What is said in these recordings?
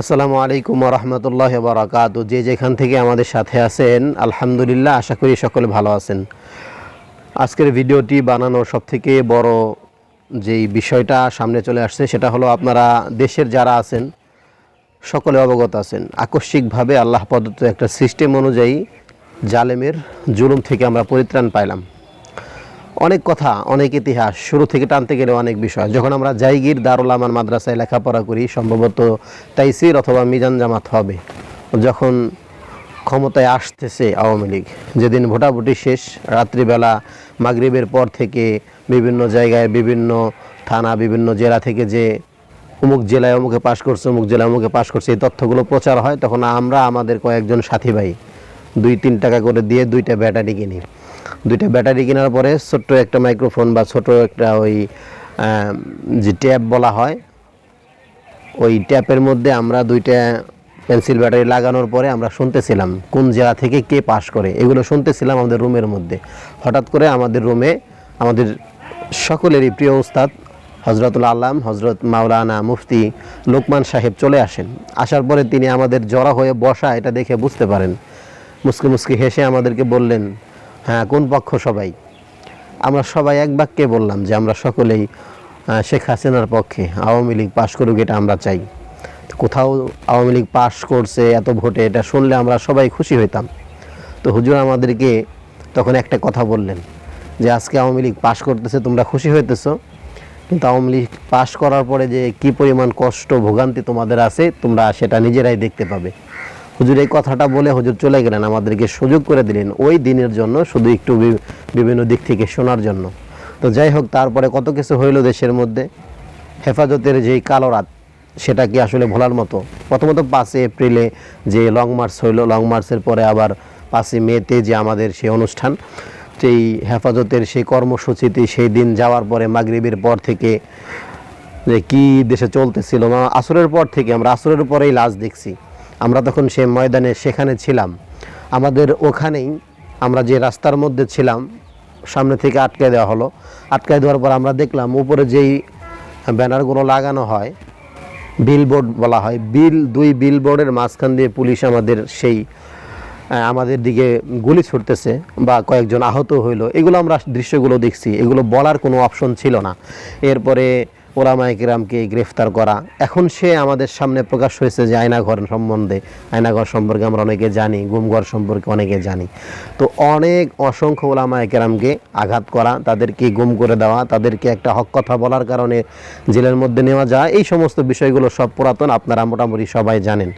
আসসালামু আলাইকুম রহমতুল্লাহ বারাকাত। যে যেখান থেকে আমাদের সাথে আছেন, আলহামদুলিল্লাহ, আশা করি সকলে ভালো আছেন। আজকের ভিডিওটি বানানোর সবথেকে বড় যেই বিষয়টা সামনে চলে আসছে, সেটা হলো আপনারা দেশের যারা আছেন, সকলে অবগত আছেন। আকস্মিকভাবে আল্লাহ প্রদত্ত একটা সিস্টেম অনুযায়ী জালেমের জুলুম থেকে আমরা পরিত্রাণ পাইলাম। অনেক কথা, অনেক ইতিহাস, শুরু থেকে টানতে গেলে অনেক বিষয়। যখন আমরা জাইগির দারুল আমান মাদ্রাসায় লেখাপড়া করি, সম্ভবত তাইসির অথবা মিজান জামাত হবে। যখন ক্ষমতায় আসতেছে আওয়ামী লীগ, যেদিন ভোটাভুটি শেষ, রাত্রিবেলা মাগরিবের পর থেকে বিভিন্ন জায়গায়, বিভিন্ন থানা, বিভিন্ন জেলা থেকে যে অমুক জেলায় অমুকে পাশ করছে, অমুক জেলায় অমুকে পাশ করছে, এই তথ্যগুলো প্রচার হয়, তখন আমরা, আমাদের কয়েকজন সাথী ভাই দুই তিন টাকা করে দিয়ে দুইটা ব্যাটারি কিনি। দুইটা ব্যাটারি কেনার পরে ছোট্ট একটা মাইক্রোফোন বা ছোট একটা ওই যে ট্যাপ বলা হয়, ওই ট্যাপের মধ্যে আমরা দুইটা পেন্সিল ব্যাটারি লাগানোর পরে আমরা শুনতেছিলাম কোন জেলা থেকে কে পাশ করে। এগুলো শুনতেছিলাম আমাদের রুমের মধ্যে। হঠাৎ করে আমাদের রুমে আমাদের সকলেরই প্রিয় উস্তাদ হজরতুল আল্লাম হজরত মাওলানা মুফতি লোকমান সাহেব চলে আসেন। আসার পরে তিনি আমাদের জড়া হয়ে বসা এটা দেখে বুঝতে পারেন। মুসকি মুসকি হেসে আমাদেরকে বললেন হ্যাঁ কোন পক্ষ সবাই? আমরা সবাই এক বাক্যে বললাম যে আমরা সকলেই শেখ হাসিনার পক্ষে আওয়ামী লীগ পাশ করুক, এটা আমরা চাই। কোথাও আওয়ামী লীগ পাশ করছে, এত ভোটে, এটা শুনলে আমরা সবাই খুশি হইতাম। তো হুজুর আমাদেরকে তখন একটা কথা বললেন যে আজকে আওয়ামী লীগ পাশ করতেছে, তোমরা খুশি হইতেছো? কিন্তু আওয়ামী লীগ পাশ করার পরে যে কি পরিমাণ কষ্ট, ভোগান্তি তোমাদের আছে, তোমরা সেটা নিজেরাই দেখতে পাবে। হুজুর, এই কথাটা বলে হুজুর চলে গেলেন, আমাদেরকে সুযোগ করে দিলেন ওই দিনের জন্য, শুধু একটু বিভিন্ন দিক থেকে শোনার জন্য। তো যাই হোক, তারপরে কত কিছু হইল দেশের মধ্যে। হেফাজতের যেই কালো রাত, সেটা কি আসলে ভোলার মতো? প্রথমত পাঁচই এপ্রিলে যে লং মার্চ হইল, লং মার্চের পরে আবার পাঁচই মেতে যে আমাদের সেই অনুষ্ঠান, সেই হেফাজতের সেই কর্মসূচিতে সেই দিন যাওয়ার পরে মাগরিবের পর থেকে যে কি দেশে চলতেছিল আসরের পর থেকে, আমরা আসরের পরেই লাশ দেখছি। আমরা তখন সে ময়দানে সেখানে ছিলাম। আমাদের ওখানেই আমরা যে রাস্তার মধ্যে ছিলাম, সামনে থেকে আটকে দেওয়া হলো। আটকায় দেওয়ার পর আমরা দেখলাম, উপরে যেই ব্যানারগুলো লাগানো হয় বিলবোর্ড বলা হয়, বিল, দুই বিলবোর্ডের মাঝখান দিয়ে পুলিশ আমাদের সেই আমাদের দিকে গুলি ছুটতেছে বা কয়েকজন আহত হইল। এগুলো আমরা দৃশ্যগুলো দেখছি। এগুলো বলার কোনো অপশন ছিল না। এরপরে ওলামাইকেরামকে গ্রেফতার করা। এখন সে আমাদের সামনে প্রকাশ হয়েছে যে আয়নাঘর সম্বন্ধে। আয়নাঘর সম্পর্কে আমরা অনেকে জানি, গুমঘর সম্পর্কে অনেকে জানি। তো অনেক অসংখ্য ওলামাইকেরামকে আঘাত করা, তাদেরকে গুম করে দেওয়া, তাদেরকে একটা হক কথা বলার কারণে জেলের মধ্যে নেওয়া যায়। এই সমস্ত বিষয়গুলো সব পুরাতন, আপনারা মোটামুটি সবাই জানেন।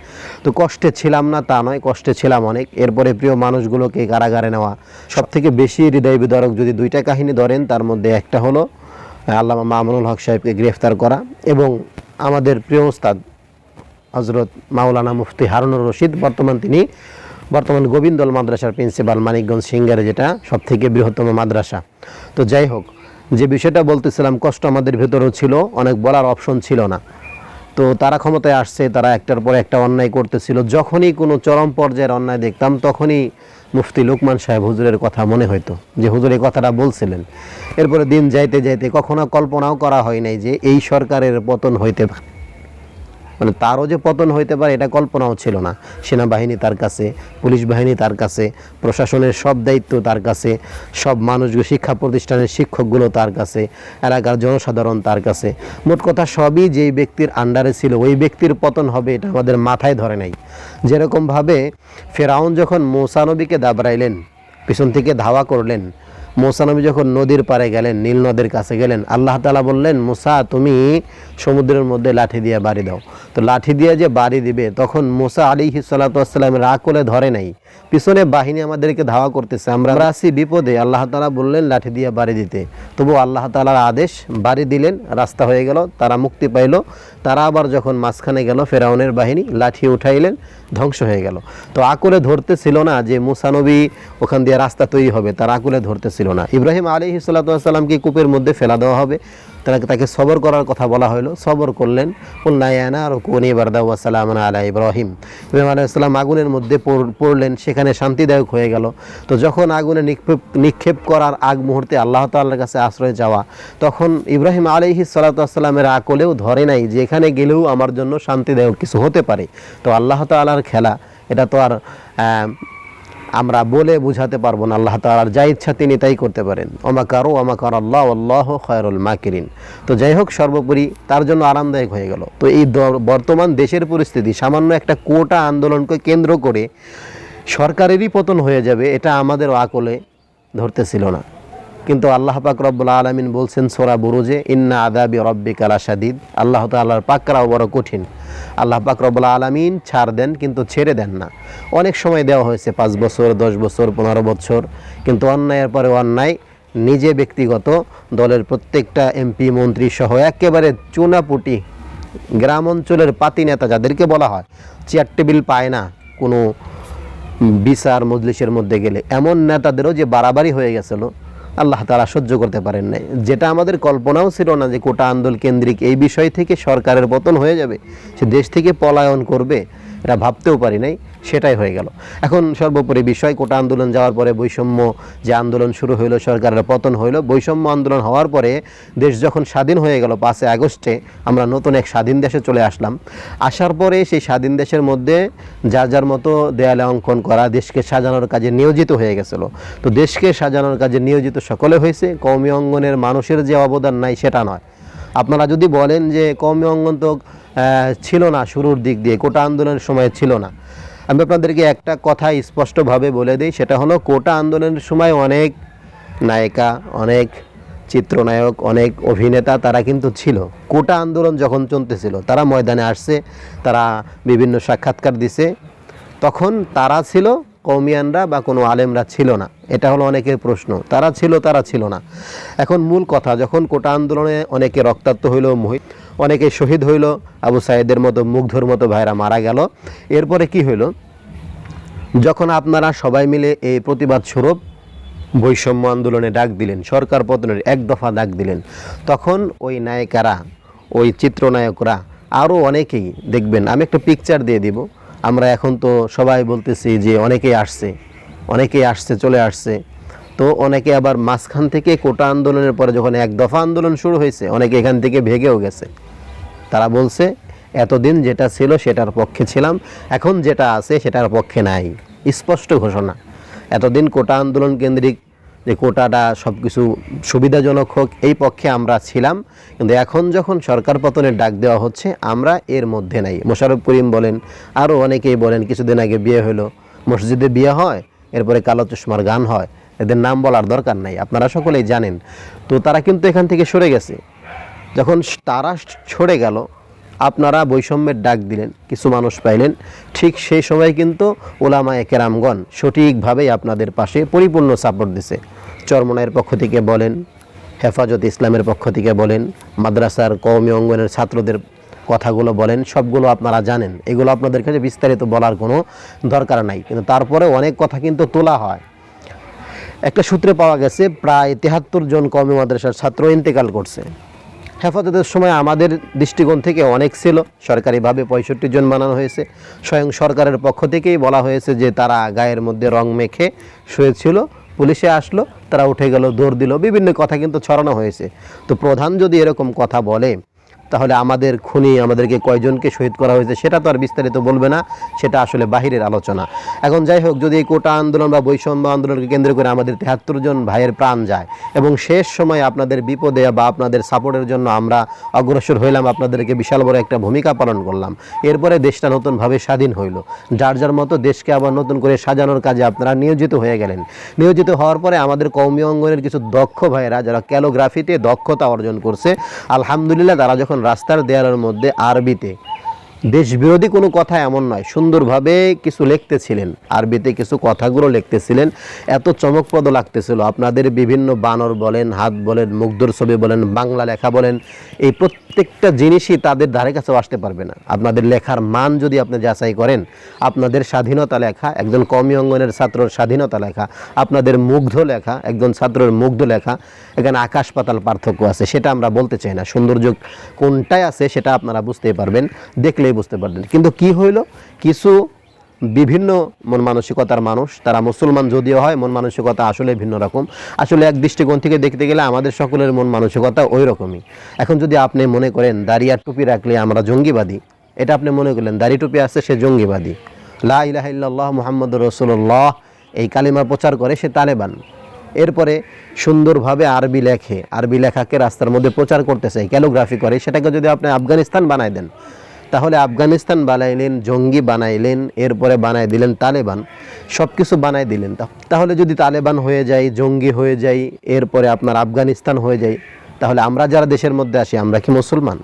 তো কষ্টে ছিলাম না তা নয়, কষ্টে ছিলাম অনেক। এরপরে প্রিয় মানুষগুলোকে কারাগারে নেওয়া। সব থেকে বেশি হৃদয় বিদারক যদি দুইটা কাহিনী ধরেন, তার মধ্যে একটা হলো আল্লামা মামুনুল হক সাহেবকে গ্রেফতার করা এবং আমাদের প্রিয় ওস্তাদ হজরত মাওলানা মুফতি হারুনুর রশিদ, বর্তমান তিনি বর্তমান গোবিন্দল মাদ্রাসার প্রিন্সিপাল মানিকগঞ্জ সিঙ্গারে, যেটা সব থেকে বৃহত্তম মাদ্রাসা। তো যাই হোক, যে বিষয়টা বলতেছিলাম, কষ্ট আমাদের ভেতরেও ছিল, অনেক বলার অপশন ছিল না। তো তারা ক্ষমতায় আসছে, তারা একটার পর একটা অন্যায় করতেছিল। যখনই কোনো চরম পর্যায়ের অন্যায় দেখতাম, তখনই মুফতি লোকমান সাহেব হুজুরের কথা মনে হইতো, যে হুজুর এই কথাটা বলছিলেন। এরপরে দিন যাইতে যাইতে কখনো কল্পনাও করা হয় নাই যে এই সরকারের পতন হইতে পারে মানে তারও যে পতন হইতে পারে, এটা কল্পনাও ছিল না। সেনাবাহিনী তার কাছে, পুলিশ বাহিনী তার কাছে, প্রশাসনের সব দায়িত্ব তার কাছে, সব মানুষগুলো, শিক্ষা প্রতিষ্ঠানের শিক্ষকগুলো তার কাছে, এলাকার জনসাধারণ তার কাছে। মোট কথা সবই যেই ব্যক্তির আন্ডারে ছিল, ওই ব্যক্তির পতন হবে, এটা আমাদের মাথায় ধরে নাই। যেরকমভাবে ফেরাউন যখন মৌসানবীকে দাবড়াইলেন, পিছন থেকে ধাওয়া করলেন মোসানবী যখন নদীর পারে গেলেন, নীল নদের কাছে গেলেন, আল্লাহ তালা বললেন, মুসা, তুমি সমুদ্রের মধ্যে লাঠি দিয়ে বাড়ি দাও। তো লাঠি দিয়ে যে বাড়ি দিবে, তখন মুসা আলী হিসালাতামের রাকলে ধরে নাই। পিছনে বাহিনী আমাদেরকে ধাওয়া করতেছে। আমরা আছি বিপদে। আল্লাহ তালা বললেন, লাঠি দিয়ে বাড়ি দিতে। তবু আল্লাহ তালার আদেশ, বাড়ি দিলেন, রাস্তা হয়ে গেল, তারা মুক্তি পাইল। তারা আবার যখন মাঝখানে গেল, ফেরাউনের বাহিনী লাঠি উঠাইলেন, ধ্বংস হয়ে গেল। তো আকুলে ধরতে ছিল না যে মুসানবী ওখান দিয়ে রাস্তা তৈরি হবে, তার আকুলে ধরতে ছিল না। ইব্রাহিম আলী সাল্লাতামকে কূপের মধ্যে ফেলা দেওয়া হবে? তাকে তাকে সবর করার কথা বলা হলো সবর করলেন। উল্লায়ানা আর কোনি বারদাউসালাম আলা ইব্রাহিম। ইব্রাহিম আলাইসাল্লাম আগুনের মধ্যে পড়লেন। সেখানে শান্তিদায়ক হয়ে গেল। তো যখন আগুনে নিক্ষেপ নিক্ষেপ করার আগ মুহূর্তে আল্লাহ তাল্লার কাছে আশ্রয় যাওয়া, তখন ইব্রাহিম আলহি সাল্লাতামের আকলেও ধরে নাই যে এখানে গেলেও আমার জন্য শান্তিদায়ক কিছু হতে পারে। তো আল্লাহ তাল্লার খেলা, এটা তো আর আমরা বলে বুঝাতে পারব না, আল্লাহ তালার যা ইচ্ছা তিনি তাই করতে পারেন। অমাকারও অমাকার আল্লাহ আল্লাহ খয়রুল মাকিরিন। তো যাই হোক, সর্বোপরি তার জন্য আরামদায়ক হয়ে গেল। তো এই বর্তমান দেশের পরিস্থিতি, সামান্য একটা কোটা আন্দোলনকে কেন্দ্র করে সরকারেরই পতন হয়ে যাবে, এটা আমাদের আকলে ধরতেছিল না। কিন্তু আল্লাহ পাক রব্বুল আলমিন বলছেন সোরা বুরুজে, ইন্না আদাবি রব্বি কালা সাদিদ আল্লাহ তাল্লাহর পাকরাও বড় কঠিন। আল্লাহ পাক রব্বুল আলমিন ছাড় দেন কিন্তু ছেড়ে দেন না। অনেক সময় দেওয়া হয়েছে, পাঁচ বছর, দশ বছর, পনেরো বছর, কিন্তু অন্যায়ের পরে অন্যায় নিজে ব্যক্তিগত দলের প্রত্যেকটা এমপি, মন্ত্রী সহ একেবারে চুনাপুটি গ্রাম অঞ্চলের পাতি নেতা যাদেরকে বলা হয়, চেয়ার টেবিল পায় না, কোনো বিচার মজলিসের মধ্যে গেলে। এমন নেতাদেরও যে বাড়াবাড়ি হয়ে গেছিল আল্লাহ তারা সহ্য করতে পারেন নাই। যেটা আমাদের কল্পনাও ছিল না যে কোটা আন্দোলন কেন্দ্রিক এই বিষয় থেকে সরকারের পতন হয়ে যাবে। সে দেশ থেকে পলায়ন করবে। এটা ভাবতেও পারি নাই, সেটাই হয়ে গেল। এখন সর্বোপরি বিষয়, কোটা আন্দোলন যাওয়ার পরে বৈষম্য যে আন্দোলন শুরু হইল, সরকারের পতন হইল, বৈষম্য আন্দোলন হওয়ার পরে দেশ যখন স্বাধীন হয়ে গেল পাঁচই আগস্টে, আমরা নতুন এক স্বাধীন দেশে চলে আসলাম। আসার পরে সেই স্বাধীন দেশের মধ্যে যার যার মতো দেয়ালে অঙ্কন করা দেশকে সাজানোর কাজে নিয়োজিত হয়ে গেছিল। তো দেশকে সাজানোর কাজে নিয়োজিত সকলে হয়েছে কৌমি অঙ্গনের মানুষের যে অবদান নাই সেটা নয়। আপনারা যদি বলেন যে কৌমি অঙ্গন তো ছিল না শুরুর দিক দিয়ে, কোটা আন্দোলনের সময় ছিল না। আমি আপনাদেরকে একটা কথা স্পষ্টভাবে বলে দিই, সেটা হলো কোটা আন্দোলনের সময় অনেক নায়িকা, অনেক চিত্রনায়ক, অনেক অভিনেতা, তারা কিন্তু ছিল। কোটা আন্দোলন যখন চলতেছিল, তারা ময়দানে আসছে, তারা বিভিন্ন সাক্ষাৎকার দিছে। তখন তারা ছিল কৌমিয়ানরা বা কোনো আলেমরা ছিল না। এটা হলো অনেকের প্রশ্ন। তারা ছিল তারা ছিল না। এখন মূল কথা, যখন কোটা আন্দোলনে অনেকে রক্তাক্ত হইল অনেকে শহীদ হইল, আবু সাইদের মতো মুগ্ধর মতো ভাইরা মারা গেল। এরপরে কি হইল? যখন আপনারা সবাই মিলে এই প্রতিবাদ স্বরূপ বৈষম্য আন্দোলনে ডাক দিলেন, সরকার পতনের এক দফা ডাক দিলেন, তখন ওই নায়িকারা, ওই চিত্রনায়করা আরও অনেকেই দেখবেন, আমি একটা পিকচার দিয়ে দিব। আমরা এখন তো সবাই বলতেছি যে অনেকেই আসছে অনেকেই আসছে, চলে আসছে। তো অনেকে আবার মাঝখান থেকে কোটা আন্দোলনের পরে যখন এক দফা আন্দোলন শুরু হয়েছে, অনেকে এখান থেকে ভেগেও গেছে। তারা বলছে, এতদিন যেটা ছিল সেটার পক্ষে ছিলাম, এখন যেটা আছে সেটার পক্ষে নাই। স্পষ্ট ঘোষণা। এতদিন কোটা আন্দোলন কেন্দ্রিক যে কোটাটা সব কিছু সুবিধাজনক হোক, এই পক্ষে আমরা ছিলাম। কিন্তু এখন যখন সরকার পতনের ডাক দেওয়া হচ্ছে, আমরা এর মধ্যে নাই। মোশারফ করিম বলেন আরও অনেকেই বলেন, কিছুদিন আগে বিয়ে হলো। মসজিদে বিয়ে হয়, এরপরে কালো চশমার গান হয়। এদের নাম বলার দরকার নাই, আপনারা সকলেই জানেন। তো তারা কিন্তু এখান থেকে সরে গেছে। যখন তারা সরে গেল, আপনারা বৈষম্যের ডাক দিলেন, কিছু মানুষ পাইলেন। ঠিক সেই সময় কিন্তু ওলামায়ে কেরামগণ সঠিকভাবেই আপনাদের পাশে পরিপূর্ণ সাপোর্ট দিছে। চরমনায়ের পক্ষ থেকে বলেন, হেফাজত ইসলামের পক্ষ থেকে বলেন, মাদ্রাসার কওমি অঙ্গনের ছাত্রদের কথাগুলো বলেন, সবগুলো আপনারা জানেন। এগুলো আপনাদের কাছে বিস্তারিত বলার কোনো দরকার নাই। কিন্তু তারপরে অনেক কথা কিন্তু তোলা হয়। একটা সূত্রে পাওয়া গেছে, প্রায় তেহাত্তর জন কওমি মাদ্রাসার ছাত্র ইন্তেকাল করছে। হেফাজতের সময় আমাদের দৃষ্টিকোণ থেকে অনেক ছিল। সরকারিভাবে পঁয়ষট্টি জন বানানো হয়েছে। স্বয়ং সরকারের পক্ষ থেকেই বলা হয়েছে যে তারা গায়ের মধ্যে রং মেখে শুয়েছিল। পুলিশে আসলো, তারা উঠে গেল, দৌড় দিল, বিভিন্ন কথা কিন্তু ছড়ানো হয়েছে। তো প্রধান যদি এরকম কথা বলে তাহলে আমাদের খুনি আমাদেরকে কয়জনকে শহীদ করা হয়েছে সেটা তো আর বিস্তারিত বলবে না, সেটা আসলে বাহিরের আলোচনা। এখন যাই হোক, যদি এই কোটা আন্দোলন বা বৈষম্য আন্দোলনকে কেন্দ্র করে আমাদের তেহাত্তর জন ভাইয়ের প্রাণ যায় এবং শেষ সময় আপনাদের বিপদে বা আপনাদের সাপোর্টের জন্য আমরা অগ্রসর হইলাম, আপনাদেরকে বিশাল বড় একটা ভূমিকা পালন করলাম। এরপরে দেশটা নতুনভাবে স্বাধীন হইল। যার যার মতো দেশকে আবার নতুন করে সাজানোর কাজে আপনারা নিয়োজিত হয়ে গেলেন। নিয়োজিত হওয়ার পরে আমাদের কৌমি অঙ্গনের কিছু দক্ষ ভাইয়েরা, যারা ক্যালোগ্রাফিতে দক্ষতা অর্জন করছে, আলহামদুলিল্লাহ তারা যখন রাস্তার দেয়ালের মধ্যে আরবিতে। দেশবিরোধী কোনো কথা এমন নয়, সুন্দরভাবে কিছু লিখতেছিলেন। আরবিতে কিছু কথাগুলো লিখতেছিলেন। এত চমকপ্রদ লাগতেছিল। আপনাদের বিভিন্ন বানর বলেন, হাত বলেন, মুগ্ধর ছবি বলেন, বাংলা লেখা বলেন, এই প্রত্যেক প্রত্যেকটা জিনিসই তাদের ধারে কাছেও আসতে পারবে না। আপনাদের লেখার মান যদি আপনি যাচাই করেন, আপনাদের স্বাধীনতা লেখা, একজন কমি অঙ্গনের ছাত্রর স্বাধীনতা লেখা, আপনাদের মুগ্ধ লেখা, একজন ছাত্রের মুগ্ধ লেখা, এখানে আকাশ পাতাল পার্থক্য আছে, সেটা আমরা বলতে চাই না। সৌন্দর্য কোনটায় আছে সেটা আপনারা বুঝতেই পারবেন, দেখলেই বুঝতে পারবেন। কিন্তু কি হইল? কিছু বিভিন্ন মন মানসিকতার মানুষ, তারা মুসলমান যদিও হয়, মন মানসিকতা আসলে ভিন্ন রকম। আসলে এক দৃষ্টিকোণ থেকে দেখতে গেলে আমাদের সকলের মন মানসিকতা ওই রকমই। এখন যদি আপনি মনে করেন, দাড়ি আর টুপি রাখলে আমরা জঙ্গিবাদী, এটা আপনি মনে করলেন, দাড়ি টুপি আছে, সে জঙ্গিবাদী। লা ইল্লাল্লাহ মুহাম্মদ রসুল্লাহ এই কালিমা প্রচার করে, সে তালেবান। এরপরে সুন্দরভাবে আরবি লেখে, আরবি লেখাকে রাস্তার মধ্যে প্রচার করতে চাই ক্যালোগ্রাফি করে, সেটাকে যদি আপনি আফগানিস্তান বানাই দেন তাহলে আফগানিস্তান বানাইলেন, জঙ্গি বানাইলেন, এরপরে বানাই দিলেন তালেবান সব কিছু বানাই দিলেন। তাহলে যদি তালেবান হয়ে যায়, জঙ্গি হয়ে যায়, এরপরে আপনার আফগানিস্তান হয়ে যায়, তাহলে আমরা যারা দেশের মধ্যে আসি আমরা কি মুসলমান?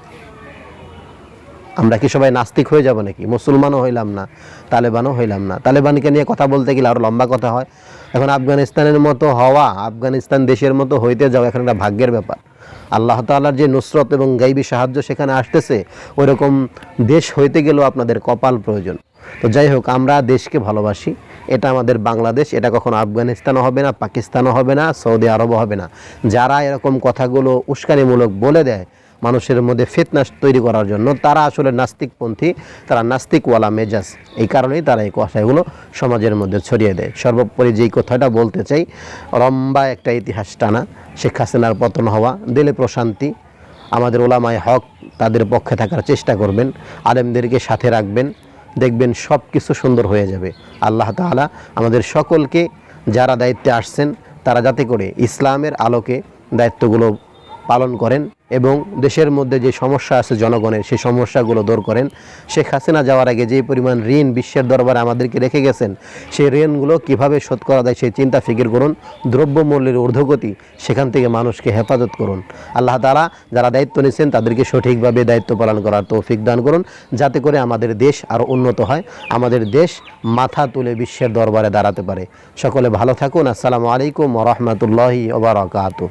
আমরা কি সবাই নাস্তিক হয়ে যাব নাকি? মুসলমানও হইলাম না, তালেবানও হইলাম না। তালেবানকে নিয়ে কথা বলতে গেলে আরও লম্বা কথা হয়। এখন আফগানিস্তানের মতো হওয়া, আফগানিস্তান দেশের মতো হইতে যাওয়া এখন একটা ভাগ্যের ব্যাপার। আল্লাহ তালার যে নুসরত এবং গাইবী সাহায্য সেখানে আসতেছে, ওইরকম দেশ হইতে গেলেও আপনাদের কপাল প্রয়োজন। তো যাই হোক, আমরা দেশকে ভালোবাসি। এটা আমাদের বাংলাদেশ, এটা কখনো আফগানিস্তানও হবে না, পাকিস্তানও হবে না, সৌদি আরবও হবে না। যারা এরকম কথাগুলো উস্কানিমূলক বলে দেয় মানুষের মধ্যে ফিতনা তৈরি করার জন্য তারা আসলে নাস্তিকপন্থী, তারা নাস্তিকওয়ালা মেজাজ। এই কারণেই তারা এই কথাগুলো সমাজের মধ্যে ছড়িয়ে দেয়। সর্বোপরি যেই কথাটা বলতে চাই লম্বা একটা ইতিহাস টানা, শেখ হাসিনার পতন হওয়া, দিলে প্রশান্তি, আমাদের ওলামায় হক তাদের পক্ষে থাকার চেষ্টা করবেন, আলেমদেরকে সাথে রাখবেন, দেখবেন সব কিছু সুন্দর হয়ে যাবে। আল্লাহ তাআলা আমাদের সকলকে যারা দায়িত্বে আসছেন, তারা যাতে করে ইসলামের আলোকে দায়িত্বগুলো পালন করেন এবং দেশের মধ্যে যে সমস্যা আছে জনগণের, সেই সমস্যাগুলো দূর করেন। শেখ হাসিনা যাওয়ার আগে যে পরিমাণ ঋণ বিশ্বের দরবারে আমাদেরকে রেখে গেছেন, সেই ঋণগুলো কীভাবে শোধ করা যায় সেই চিন্তা ফিকির করুন। দ্রব্যমূল্যের ঊর্ধ্বগতি, সেখান থেকে মানুষকে হেফাজত করুন। আল্লাহ তাআলা যারা দায়িত্ব নিচ্ছেন তাদেরকে সঠিকভাবে দায়িত্ব পালন করার তৌফিক দান করুন, যাতে করে আমাদের দেশ আরও উন্নত হয়। আমাদের দেশ মাথা তুলে বিশ্বের দরবারে দাঁড়াতে পারে। সকলে ভালো থাকুন। আসসালামু আলাইকুম রহমতুল্লাহি ওবরাকাতু